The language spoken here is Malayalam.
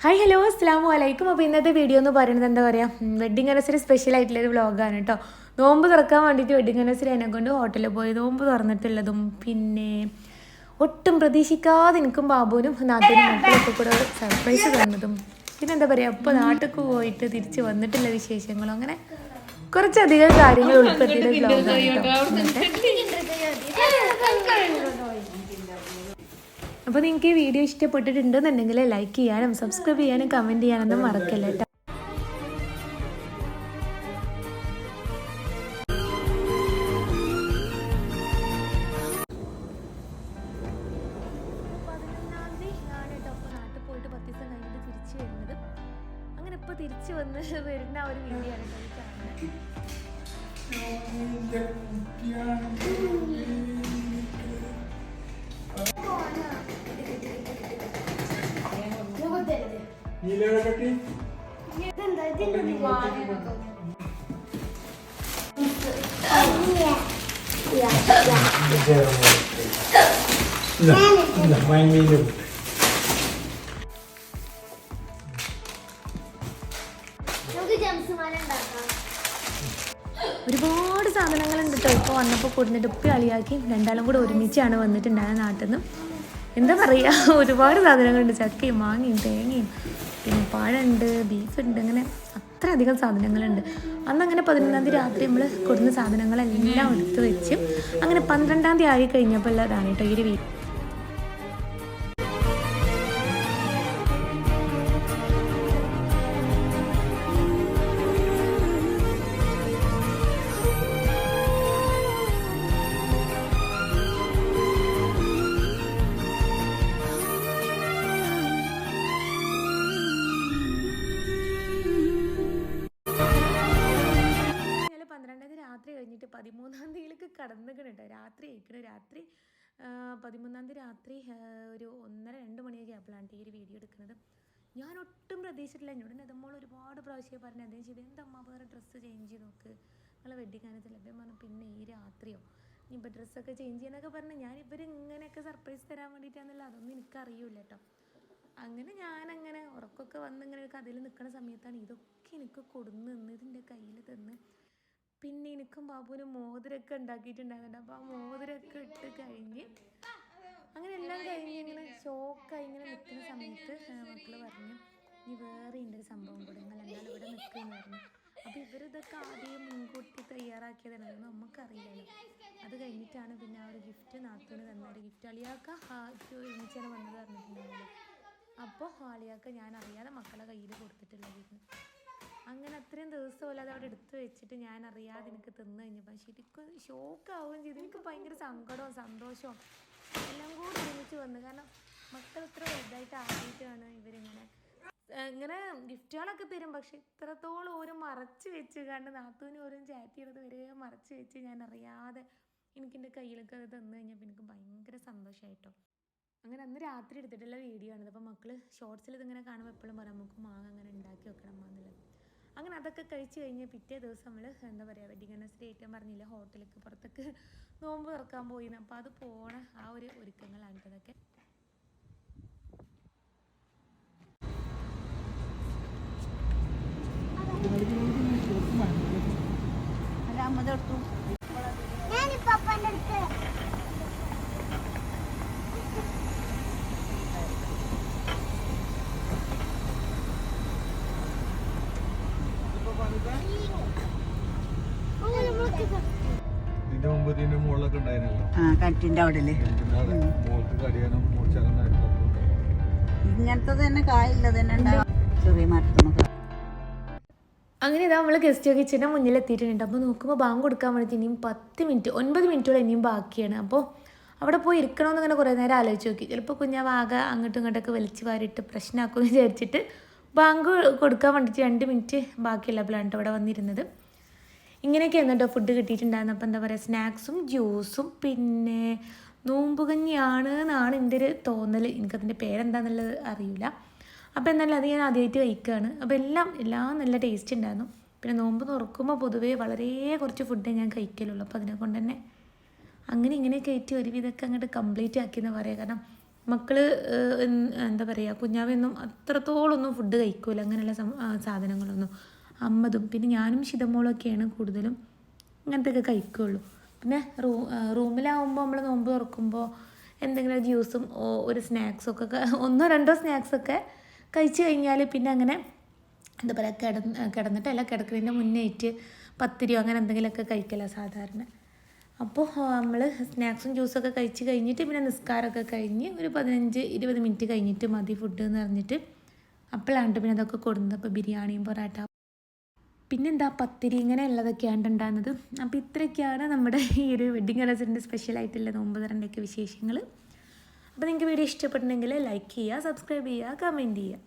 ഹായ് ഹലോ അസ്സാം വലൈക്കും അപ്പോൾ ഇന്നത്തെ വീഡിയോ എന്ന് പറയുന്നത് എന്താ പറയുക വെഡിങ് ആനിവേഴ്സറി സ്പെഷ്യൽ ആയിട്ടുള്ളൊരു വ്ളോഗാണ് കേട്ടോ നോമ്പ് തുറക്കാൻ വേണ്ടിയിട്ട് വെഡിങ് ആനിവേഴ്സറി എന്നെ കൊണ്ട് ഹോട്ടലിൽ പോയി നോമ്പ് തുറന്നിട്ടുള്ളതും പിന്നെ ഒട്ടും പ്രതീക്ഷിക്കാതെ എനിക്കും ബാബുവിനും നാട്ടിലും മക്കളൊക്കെ കൂടെ സർപ്രൈസ് തന്നതും. പിന്നെ എന്താ പറയുക അപ്പോൾ നാട്ടിൽ പോയിട്ട് തിരിച്ച് വന്നിട്ടുള്ള വിശേഷങ്ങളും അങ്ങനെ കുറച്ചധികം കാര്യങ്ങൾ ഉൾപ്പെടുത്തിയിട്ടുള്ള വ്ളോഗാണ് കേട്ടോ അപ്പോൾ നിങ്ങൾക്ക് ഈ വീഡിയോ ഇഷ്ടപ്പെട്ടിട്ടുണ്ടെന്നുണ്ടെങ്കിൽ ലൈക്ക് ചെയ്യാനും സബ്സ്ക്രൈബ് ചെയ്യാനും കമന്റ് ചെയ്യാനൊന്നും മറക്കല്ല കേട്ടോ അങ്ങനെ ഇപ്പോൾ തിരിച്ചു വന്ന് വരുന്ന ഒരു വീഡിയോ ആണ്. കേട്ടോ? ഈ കാണുന്നത് നീലകട്ടി മൈമീനും നമുക്ക് ജംസ് മാല ഉണ്ടാക്കാം. ഒരുപാട് സാധനങ്ങളുണ്ട് കേട്ടോ. ഇപ്പോൾ വന്നപ്പോൾ കൊടുത്തിട്ട് ഉപ്പി അളിയാക്കി. രണ്ടാളും കൂടെ ഒരുമിച്ചാണ് വന്നിട്ടുണ്ടായ നാട്ടിൽ നിന്ന് എന്താ പറയുക ഒരുപാട് സാധനങ്ങളുണ്ട്. ചക്കയും മാങ്ങയും തേങ്ങയും പിന്നെ പഴമുണ്ട് ബീഫുണ്ട് അങ്ങനെ അത്രയധികം സാധനങ്ങളുണ്ട്. അന്ന് അങ്ങനെ പതിനൊന്നാം തീയതി രാത്രി നമ്മൾ കൊടുക്കുന്ന സാധനങ്ങളെല്ലാം എടുത്തു വെച്ച് അങ്ങനെ പന്ത്രണ്ടാം തീയതി ആയി കഴിഞ്ഞപ്പോൾ ഉള്ളതാണ് കേട്ടോ ഈ ഒരു വീട് കേട്ടോ രാത്രി കഴിക്കണം രാത്രി പതിമൂന്നാം തീയതി രാത്രി ഒരു ഒന്നര രണ്ട് മണിയൊക്കെ ആയപ്പോഴാണ് ഈ ഒരു വീഡിയോ എടുക്കുന്നത്. ഞാൻ ഒട്ടും പ്രതീക്ഷിച്ചിട്ടില്ല. എന്നോട് മോൾ ഒരുപാട് പ്രാവശ്യം പറഞ്ഞു അതേ ചെയ്ത്? എന്താ അമ്മ വേറെ ഡ്രസ്സ് ചേഞ്ച് ചെയ്ത് നോക്ക്? നിങ്ങളെ വെഡിങ് അദ്ദേഹം പറഞ്ഞു പിന്നെ ഈ രാത്രിയോ? ഇനിയിപ്പോൾ ഡ്രസ്സൊക്കെ ചേഞ്ച് ചെയ്യാനൊക്കെ പറഞ്ഞു ഞാൻ ഇവർ ഇങ്ങനെയൊക്കെ സർപ്രൈസ് തരാൻ വേണ്ടിയിട്ടാണെന്നല്ല അതൊന്നും എനിക്കറിയില്ല കേട്ടോ അങ്ങനെ ഞാനങ്ങനെ ഉറക്കമൊക്കെ വന്ന് ഇങ്ങനെ ഒരു കഥയിൽ നിൽക്കുന്ന സമയത്താണ് ഇതൊക്കെ എനിക്ക് കൊടുന്ന് നിന്ന് ഇതിന്റെ കയ്യിൽ തന്ന് പിന്നെ എനിക്കും ബാബുവിനും മോതിരമൊക്കെ ഉണ്ടാക്കിയിട്ടുണ്ടായിരുന്നു. അപ്പോൾ ആ മോതിരമൊക്കെ ഇട്ട് കഴിഞ്ഞ് അങ്ങനെ എല്ലാം കഴിഞ്ഞ് ഇങ്ങനെ ഷോക്കായി ഇങ്ങനെ നിൽക്കുന്ന സമയത്ത് മക്കൾ പറഞ്ഞു ഇനി വേറെ ഉണ്ട് ഒരു സംഭവം കൂടെ. നിങ്ങൾ എന്തായാലും ഇവിടെ പറഞ്ഞു. അപ്പോൾ ഇവരിതൊക്കെ ആദ്യം മുൻകൂട്ടി തയ്യാറാക്കിയതാണ്. നമ്മക്ക് നമുക്കറിയില്ലല്ലോ അത് കഴിഞ്ഞിട്ടാണ് പിന്നെ ആ ഒരു ഗിഫ്റ്റ് നാത്തൂന് തന്നത് ഗിഫ്റ്റ് അളിയാക്ക ഒരുമിച്ചാണ് വന്നത് പറഞ്ഞിട്ടുണ്ടായിരുന്നു അപ്പോൾ ആളിയാക്ക ഞാൻ അറിയാതെ മക്കളെ കയ്യിൽ കൊടുത്തിട്ടുള്ളതായിരുന്നു. അങ്ങനെ അത്രയും ദിവസം പോലെ അത് അവിടെ എടുത്തു വെച്ചിട്ട് ഞാൻ അറിയാതെ എനിക്ക് തിന്നു കഴിഞ്ഞപ്പോൾ ശരിക്കും ഷോക്കാവുകയും ചെയ്തു. എനിക്ക് ഭയങ്കര സങ്കടവും സന്തോഷവും എല്ലാം കൂടി ഒരുമിച്ച് വന്നു. കാരണം മക്കൾ ഇത്ര വലുതായിട്ട് ആദ്യമായിട്ടാണ് ഇവരിങ്ങനെ ഇങ്ങനെ ഗിഫ്റ്റുകളൊക്കെ തരും. പക്ഷെ ഇത്രത്തോളം ഓരോ മറച്ച് വെച്ച് കണ്ട് നാത്തൂന് ഓരോ ചാറ്റ് ചെയ്തത് വരെ മറച്ച് വെച്ച് ഞാൻ അറിയാതെ എനിക്കെന്റെ കയ്യിലൊക്കെ അത് തന്നു കഴിഞ്ഞപ്പോൾ എനിക്ക് ഭയങ്കര സന്തോഷമായിട്ടോ അങ്ങനെ അന്ന് രാത്രി എടുത്തിട്ടുള്ള വീഡിയോ ആണ് അപ്പോൾ മക്കൾ ഷോർട്സിൽ ഇതിങ്ങനെ കാണുമ്പോൾ എപ്പോഴും പറയാം നമുക്ക് മാങ്ങ അങ്ങനെ ഉണ്ടാക്കി വെക്കണം എന്നുള്ളത്. അങ്ങനെ അതൊക്കെ കഴിച്ച് കഴിഞ്ഞ് പിറ്റേ ദിവസം നമ്മൾ എന്താ പറയുക വെഡിങ് ആനിവേഴ്സറി ഏറ്റവും പറഞ്ഞില്ല ഹോട്ടലിലേക്ക് പുറത്തേക്ക് നോമ്പ് തുറക്കാൻ പോയി അപ്പോൾ അത് പോണ ആ ഒരു ഒരുക്കങ്ങളാണ് അല്ല ഇതൊക്കെ ഞാനിപ്പോ അവിടെ. ഇങ്ങനത്തെ തന്നെ കായില്ല തന്നെ ഉണ്ടാവും ചെറിയ മരത്തുനിന്ന് അങ്ങനെ ഇതാ നമ്മൾ ഗസ്റ്റ് കിച്ചന്റെ മുന്നിൽ എത്തിയിട്ടുണ്ട് അപ്പോൾ നോക്കുമ്പോൾ ബാങ്ക് കൊടുക്കാൻ വേണ്ടിയിട്ട് ഇനിയും പത്ത് മിനിറ്റ് ഒൻപത് മിനിറ്റോളം ഇനിയും ബാക്കിയാണ്. അപ്പോൾ അവിടെ പോയി ഇരിക്കണമെന്ന് ഇങ്ങനെ കുറേ നേരം ആലോചിച്ച് നോക്കി. ചിലപ്പോൾ കുഞ്ഞാവാക അങ്ങോട്ടും ഇങ്ങോട്ടൊക്കെ വലിച്ചു വാരിയിട്ട് പ്രശ്നമാക്കുമെന്ന് വിചാരിച്ചിട്ട് ബാങ്ക് കൊടുക്കാൻ വേണ്ടിയിട്ട് രണ്ട് മിനിറ്റ് ബാക്കിയുള്ളപ്പോഴാണ് അവിടെ വന്നിരുന്നത്. ഇങ്ങനെയൊക്കെയാണ് എന്നിട്ട് ഫുഡ് കിട്ടിയിട്ടുണ്ടായിരുന്നു. അപ്പോൾ എന്താ പറയുക സ്നാക്സും ജ്യൂസും പിന്നെ നോമ്പുകഞ്ഞിയാണ് എന്നാണ് എന്റെ ഒരു തോന്നൽ എനിക്കതിന്റെ പേരെന്താണെന്നുള്ളത് അറിയില്ല അപ്പോൾ എന്നാലും അത് ഞാൻ ആദ്യമായിട്ട് കഴിക്കുകയാണ് അപ്പോൾ എല്ലാം എല്ലാം നല്ല ടേസ്റ്റ് ഉണ്ടായിരുന്നു പിന്നെ നോമ്പ് തുറക്കുമ്പോൾ പൊതുവേ വളരെ കുറച്ച് ഫുഡേ ഞാൻ കഴിക്കലുള്ളൂ. അപ്പോൾ അതിനെ കൊണ്ട് തന്നെ അങ്ങനെ ഇങ്ങനെ കയറ്റി ഒരുവിധമൊക്കെ അങ്ങോട്ട് കംപ്ലീറ്റ് ആക്കിയെന്ന് പറയാം. കാരണം മക്കൾ എന്താ പറയുക കുഞ്ഞാവൊന്നും അത്രത്തോളൊന്നും ഫുഡ് കഴിക്കൂല. അങ്ങനെയുള്ള സാധനങ്ങളൊന്നും. അമ്മതും. പിന്നെ ഞാനും ശിതമോളൊക്കെയാണ് കൂടുതലും അങ്ങനത്തെയൊക്കെ കഴിക്കുകയുള്ളൂ പിന്നെ റൂ റൂമിലാവുമ്പോൾ നമ്മൾ നോമ്പ് തുറക്കുമ്പോൾ എന്തെങ്കിലും ജ്യൂസും ഒരു സ്നാക്സൊക്കെ ഒന്നോ രണ്ടോ സ്നാക്സൊക്കെ കഴിച്ചു കഴിഞ്ഞാൽ പിന്നെ അങ്ങനെ എന്താ പറയുക കിടന്ന് കിടന്നിട്ടല്ല കിടക്കുന്നതിന്റെ മുന്നേറ്റ് പത്തിരിയോ അങ്ങനെ എന്തെങ്കിലുമൊക്കെ കഴിക്കല സാധാരണ. അപ്പോൾ നമ്മൾ സ്നാക്സും ജ്യൂസൊക്കെ കഴിച്ച് കഴിഞ്ഞിട്ട് പിന്നെ നിസ്കാരമൊക്കെ കഴിഞ്ഞ് ഒരു പതിനഞ്ച് ഇരുപത് മിനിറ്റ് കഴിഞ്ഞിട്ട് മതി ഫുഡ് എന്ന് പറഞ്ഞിട്ട് അപ്പോഴാണ് പിന്നെ അതൊക്കെ കൊടുക്കുന്നത് അപ്പോൾ ബിരിയാണിയും പൊറാട്ട പിന്നെന്താ പത്തിരി ഇങ്ങനെ ഉള്ളതൊക്കെയാണ് ഉണ്ടാകുന്നത് അപ്പോൾ ഇത്രയൊക്കെയാണ് നമ്മുടെ ഈ ഒരു വെഡ്ഡിങ് കലോത്സവത്തിന്റെ സ്പെഷ്യലായിട്ടുള്ള നോമ്പ് തരന്റെയൊക്കെ വിശേഷങ്ങൾ അപ്പോൾ നിങ്ങൾക്ക് വീഡിയോ ഇഷ്ടപ്പെട്ടിട്ടുണ്ടെങ്കിൽ ലൈക്ക് ചെയ്യുക സബ്സ്ക്രൈബ് ചെയ്യുക കമന്റ് ചെയ്യുക.